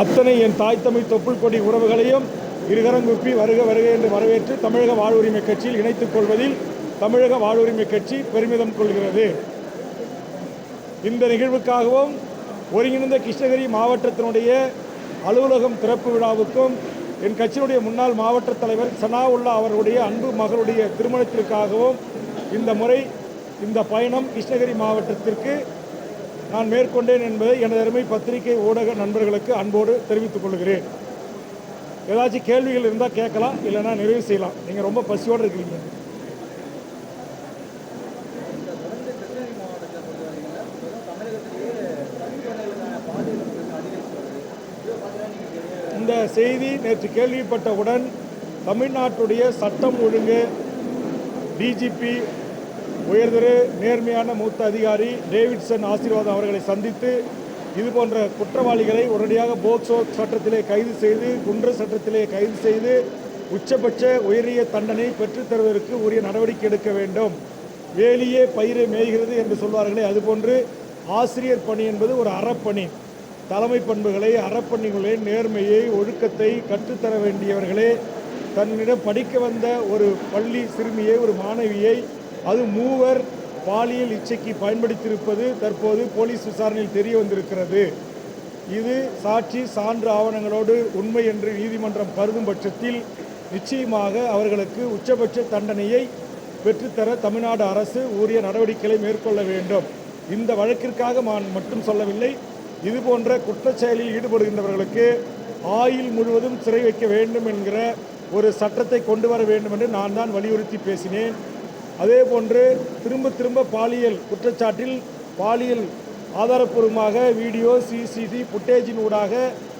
அத்தனை என் தாய் தமிழ் தொப்புள் கொடி உறவுகளையும் இருகரங்குப்பி வருக வருக என்று வரவேற்று தமிழக வாழ்வுரிமை கட்சியில் இணைத்துக் கொள்வதில் தமிழக வாழ்வுரிமை கட்சி பெருமிதம் கொள்கிறது. இந்த நிகழ்வுக்காகவும் ஒருங்கிணைந்த கிருஷ்ணகிரி மாவட்டத்தினுடைய அலுவலகம் திறப்பு விழாவுக்கும் என் கட்சியினுடைய முன்னாள் மாவட்ட தலைவர் சனாவுல்லா அவர்களுடைய அன்பு மகளுடைய திருமணத்திற்காகவும் இந்த முறை இந்த பயணம் கிருஷ்ணகிரி மாவட்டத்திற்கு நான் மேற்கொண்டேன் என்பதை எனது அருமை பத்திரிகை ஊடக நண்பர்களுக்கு அன்போடு தெரிவித்துக் கொள்கிறேன். ஏதாச்சும் கேள்விகள் இருந்தால் கேட்கலாம் இல்லைனா நிறைவு செய்யலாம். நீங்கள் ரொம்ப பசியோடு இருக்கிறீங்க. இந்த செய்தி நேற்று கேள்விப்பட்டவுடன் தமிழ்நாட்டுடைய சட்டம் ஒழுங்கு டிஜிபி உயர்திரு நேர்மையான மூத்த அதிகாரி டேவிட்சன் ஆசீர்வாதம் அவர்களை சந்தித்து இது போன்ற குற்றவாளிகளை உடனடியாக போக்சோ சட்டத்திலே கைது செய்து குன்ற சட்டத்திலே கைது செய்து உச்சபட்ச உயரிய தண்டனை பெற்றுத்தருவதற்கு உரிய நடவடிக்கை எடுக்க வேண்டும். வேலியே பயிரை மேய்கிறது என்று சொல்வார்களே அதுபோன்று ஆசிரியர் பணி என்பது ஒரு அறப்பணி. தலைமை பண்புகளை அறப்பணிகளை நேர்மையை ஒழுக்கத்தை கற்றுத்தர வேண்டியவர்களே தன்னிடம் படிக்க வந்த ஒரு பள்ளி சிறுமியை ஒரு மாணவியை அது மூவர் பாலியல் இச்சைக்கு பயன்படுத்தியிருப்பது தற்போது போலீஸ் விசாரணையில் தெரிய வந்திருக்கிறது. இது சாட்சி சான்று ஆவணங்களோடு உண்மை என்று நீதிமன்றம் கருதும் பட்சத்தில் நிச்சயமாக அவர்களுக்கு உச்சபட்ச தண்டனையை பெற்றுத்தர தமிழ்நாடு அரசு உரிய நடவடிக்கைகளை மேற்கொள்ள வேண்டும். இந்த வழக்கிற்காக நான் மட்டும் சொல்லவில்லை இதுபோன்ற குற்றச்செயலில் குற்றச் செயலில் ஈடுபடுகின்றவர்களுக்கு ஆயுள் முழுவதும் சிறை வைக்க வேண்டும் என்கிற ஒரு சட்டத்தை கொண்டு வர வேண்டும் என்று நான் தான் வலியுறுத்தி பேசினேன். அதே போன்று திரும்ப திரும்ப பாலியல் குற்றச்சாட்டில் பாலியல் ஆதாரப்பூர்வமாக வீடியோ சிசிடி புட்டேஜின் ஊடாக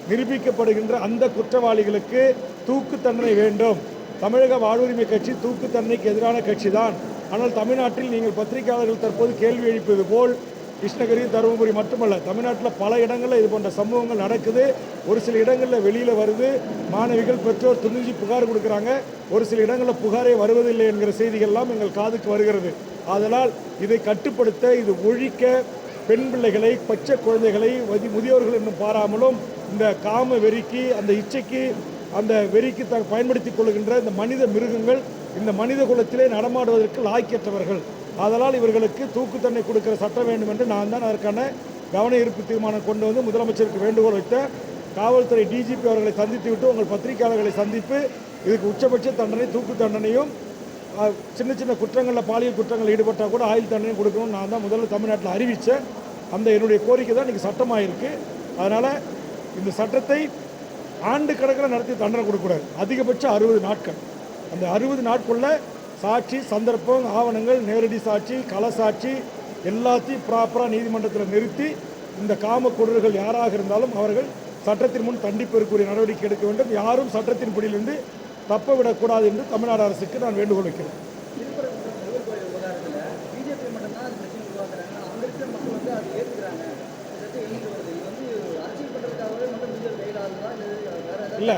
நிரூபிக்கப்படுகின்ற அந்த குற்றவாளிகளுக்கு தூக்கு தண்டனை வேண்டும். தமிழக வாழ்வுரிமை கட்சி தூக்கு தண்டனைக்கு எதிரான கட்சி தான் ஆனால் தமிழ்நாட்டில் நீங்கள் பத்திரிகையாளர்கள் தற்போது கேள்வி எழுப்பது போல் கிருஷ்ணகிரி தருமபுரி மட்டுமல்ல தமிழ்நாட்டில் பல இடங்களில் இது போன்ற சம்பவங்கள் நடக்குது. ஒரு சில இடங்களில் வெளியில் வருது. மாணவிகள் பெற்றோர் துணிஞ்சு புகார் கொடுக்குறாங்க. ஒரு சில இடங்களில் புகாரே வருவதில்லை என்கிற செய்திகள்லாம் எங்கள் காதுக்கு வருகிறது. அதனால் இதை கட்டுப்படுத்த இது ஒழிக்க பெண் பிள்ளைகளை பச்சை குழந்தைகளை வதி- முதியோர்கள் இன்னும் பாராமலும் இந்த காம வெறிக்கு அந்த இச்சைக்கு அந்த வெறிக்கு த பயன்படுத்திக் கொள்கின்ற இந்த மனித மிருகங்கள் இந்த மனித குலத்திலே நடமாடுவதற்கு லாய்க்கற்றவர்கள். அதனால் இவர்களுக்கு தூக்கு தண்டனை கொடுக்கிற சட்டம் வேண்டும் என்று நான் தான் அதற்கான கவன ஈர்ப்பு தீர்மானம் கொண்டு வந்து முதலமைச்சருக்கு வேண்டுகோள் வைத்த காவல்துறை டிஜிபி அவர்களை சந்தித்து விட்டு உங்கள் பத்திரிகையாளர்களை சந்திப்பு இதுக்கு உச்சபட்ச தண்டனை தூக்கு தண்டனையும் சின்ன சின்ன குற்றங்களில் பாலியல் குற்றங்கள் ஈடுபட்டால் கூட ஆயுள் தண்டனை கொடுக்கணும்னு நான் தான் முதல்ல தமிழ்நாட்டில் அறிவித்தேன். அந்த என்னுடைய கோரிக்கை தான் இன்றைக்கி சட்டமாக இருக்குது அதனால் இந்த சட்டத்தை ஆண்டு கணக்கில் நடத்தி தண்டனை கொடுக்கக்கூடாது. அதிகபட்சம் அறுபது நாட்கள். அந்த அறுபது நாட்களில் சாட்சி சந்தர்ப்பம் ஆவணங்கள் நேரடி சாட்சி கள சாட்சி எல்லாத்தையும் ப்ராப்பராக நீதிமன்றத்தில் நிறுத்தி இந்த காம கொடர்கள் யாராக இருந்தாலும் அவர்கள் சட்டத்தின் முன் தண்டிப்பதற்குரிய நடவடிக்கை எடுக்க வேண்டும். யாரும் சட்டத்தின் பிடியிலிருந்து தப்ப விடக்கூடாது என்று தமிழ்நாடு அரசுக்கு நான் வேண்டுகோள் வைக்கிறேன். இல்லை.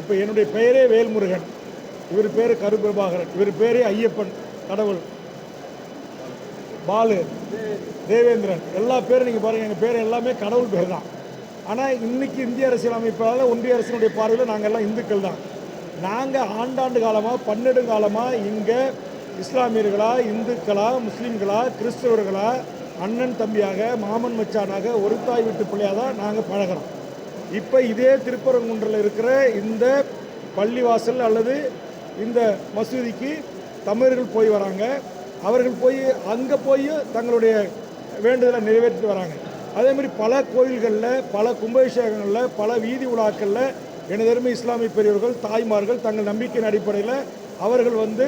இப்போ என்னுடைய பெயரே வேல்முருகன். இவர் பேர் கருபிரபாகரன் இவர் பேரே ஐயப்பன் கடவுள். பாலு. தேவேந்திரன். எல்லா பேரும் நீங்கள் பாருங்கள் எங்கள் பேர் எல்லாமே கடவுள் பேர் தான். ஆனால் இன்றைக்கி இந்திய அரசியல் அமைப்பால் ஒன்றிய அரசினுடைய பார்வையில் நாங்கள் எல்லாம் இந்துக்கள் தான். நாங்கள் ஆண்டாண்டு காலமாக பன்னெண்டு காலமாக இங்கே இஸ்லாமியர்களா இந்துக்களா முஸ்லீம்களா கிறிஸ்தவர்களா அண்ணன் தம்பியாக மாமன் மச்சானாக ஒரு தாய் வீட்டு பிள்ளையாக தான் நாங்கள் பழகிறோம். இப்போ இதே திருப்பரங்குன்றில் இருக்கிற இந்த பள்ளிவாசல் அல்லது இந்த மசூதிக்கு தமிழர்கள் போய் வராங்க. அவர்கள் போய் அங்கே போய் தங்களுடைய வேண்டுதலை நிறைவேற்றிட்டு வராங்க. அதே மாதிரி பல கோயில்களில் பல கும்பாபிஷேகங்களில் பல வீதி உலாக்களில் எனதருமை இஸ்லாமிய பெரியவர்கள் தாய்மார்கள் தங்கள் நம்பிக்கையின் அடிப்படையில் அவர்கள் வந்து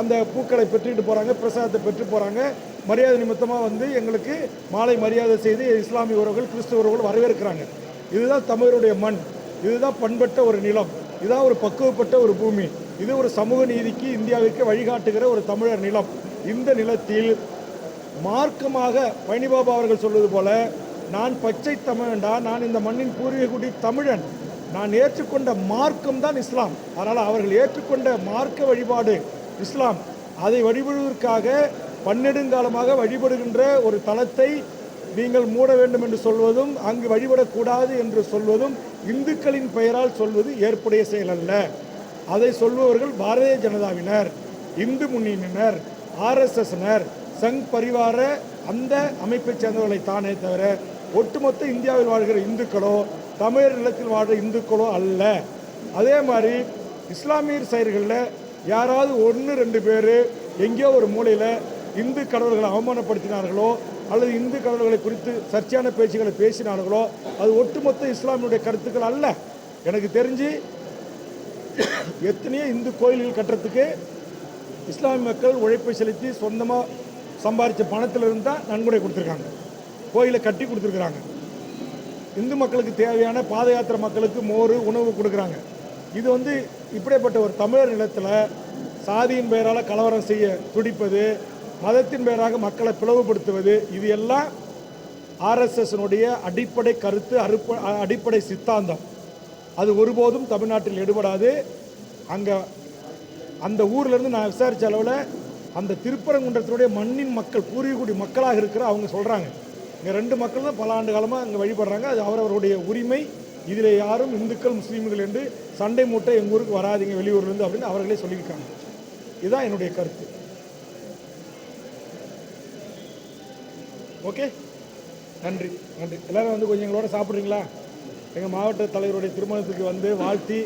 அந்த பூக்களை பெற்றுக்கிட்டு போகிறாங்க பிரசாதத்தை பெற்று போகிறாங்க மரியாதை நிமித்தமாக வந்து எங்களுக்கு மாலை மரியாதை செய்து இஸ்லாமிய உறவுகள் கிறிஸ்துவ உறவுகள் வரவேற்கிறாங்க. இதுதான் தமிழருடைய மண். இதுதான் பண்பட்ட ஒரு நிலம். இதுதான் ஒரு பக்குவப்பட்ட ஒரு பூமி. இது ஒரு சமூக நீதிக்கு இந்தியாவிற்கு வழிகாட்டுகிற ஒரு தமிழர் நிலம். இந்த நிலத்தில் மார்க்கமாக பழனிபாபா அவர்கள் சொல்வது போல நான் பச்சை தமிழன்டா நான் இந்த மண்ணின் பூர்வீகுடி தமிழன். நான் ஏற்றுக்கொண்ட மார்க்கம் தான் இஸ்லாம். அதனால் அவர்கள் ஏற்றுக்கொண்ட மார்க்க வழிபாடு இஸ்லாம். அதை வழிபடுவதற்காக பன்னெடுங்காலமாக வழிபடுகின்ற ஒரு தளத்தை நீங்கள் மூட வேண்டும் என்று சொல்வதும் அங்கு வழிபடக்கூடாது என்று சொல்வதும் இந்துக்களின் பெயரால் சொல்வது ஏற்புடைய செயல் அல்ல. அதை சொல்பவர்கள் பாரதிய ஜனதாவினர் இந்து முன்னணியினர் ஆர்எஸ்எஸ்னர் சங் பரிவார அந்த அமைப்பைச் சேர்ந்தவர்களை தானே தவிர ஒட்டுமொத்த இந்தியாவில் வாழ்கிற இந்துக்களோ தமிழர் நிலத்தில் வாழ்கிற இந்துக்களோ அல்ல. அதே மாதிரி இஸ்லாமியர் செயல்களில் யாராவது ஒன்று ரெண்டு பேர் எங்கேயோ ஒரு மூலையில் இந்து கடவுள்களை அவமானப்படுத்தினார்களோ அல்லது இந்து கடவுள்களை குறித்து சர்ச்சையான பேச்சுகளை பேசினார்களோ அது ஒட்டுமொத்த இஸ்லாமியுடைய கருத்துக்கள் அல்ல. எனக்கு தெரிஞ்சு எத்தனையோ இந்து கோயில்கள் கட்டுறதுக்கு இஸ்லாமிய மக்கள் உழைப்பை செலுத்தி சொந்தமாக சம்பாதிச்ச பணத்திலிருந்து தான் நன்கொடை கொடுத்துருக்காங்க. கோயிலை கட்டி கொடுத்துருக்குறாங்க. இந்து மக்களுக்கு தேவையான பாத யாத்திரை மக்களுக்கு மோர் உணவு கொடுக்குறாங்க. இது வந்து இப்படிப்பட்ட ஒரு தமிழர் நிலத்தில் சாதியின் பெயரால் கலவரம் செய்ய துடிப்பது மதத்தின் பெயராக மக்களை பிளவுபடுத்துவது இது எல்லாம் ஆர்எஸ்எஸ்னுடைய அடிப்படை கருத்து அறுப்ப அடிப்படை சித்தாந்தம். அது ஒருபோதும் தமிழ்நாட்டில் எடுபடாது. அங்கே அந்த ஊர்லேருந்து நான் விசாரித்த அளவில் அந்த திருப்பரங்குன்றத்தினுடைய மண்ணின் மக்கள் பூர்வீகுடி மக்களாக இருக்கிற அவங்க சொல்கிறாங்க இங்கே ரெண்டு மக்கள் தான் பல ஆண்டு காலமாக அங்கே வழிபடுறாங்க. அது அவரவருடைய உரிமை. இதில் யாரும் இந்துக்கள் முஸ்லீம்கள் என்று சண்டை மூட்டை எங்கள் ஊருக்கு வராதீங்க வெளியூர்லேருந்து அப்படின்னு அவர்களே சொல்லியிருக்காங்க. இதுதான் என்னுடைய கருத்து. ஓகே? நன்றி. நன்றி. எல்லோரும் வந்து கொஞ்சம் எங்களோட சாப்பிட்றீங்களா? எங்கள் மாவட்ட தலைவருடைய திருமணத்துக்கு வந்து வாழ்த்தி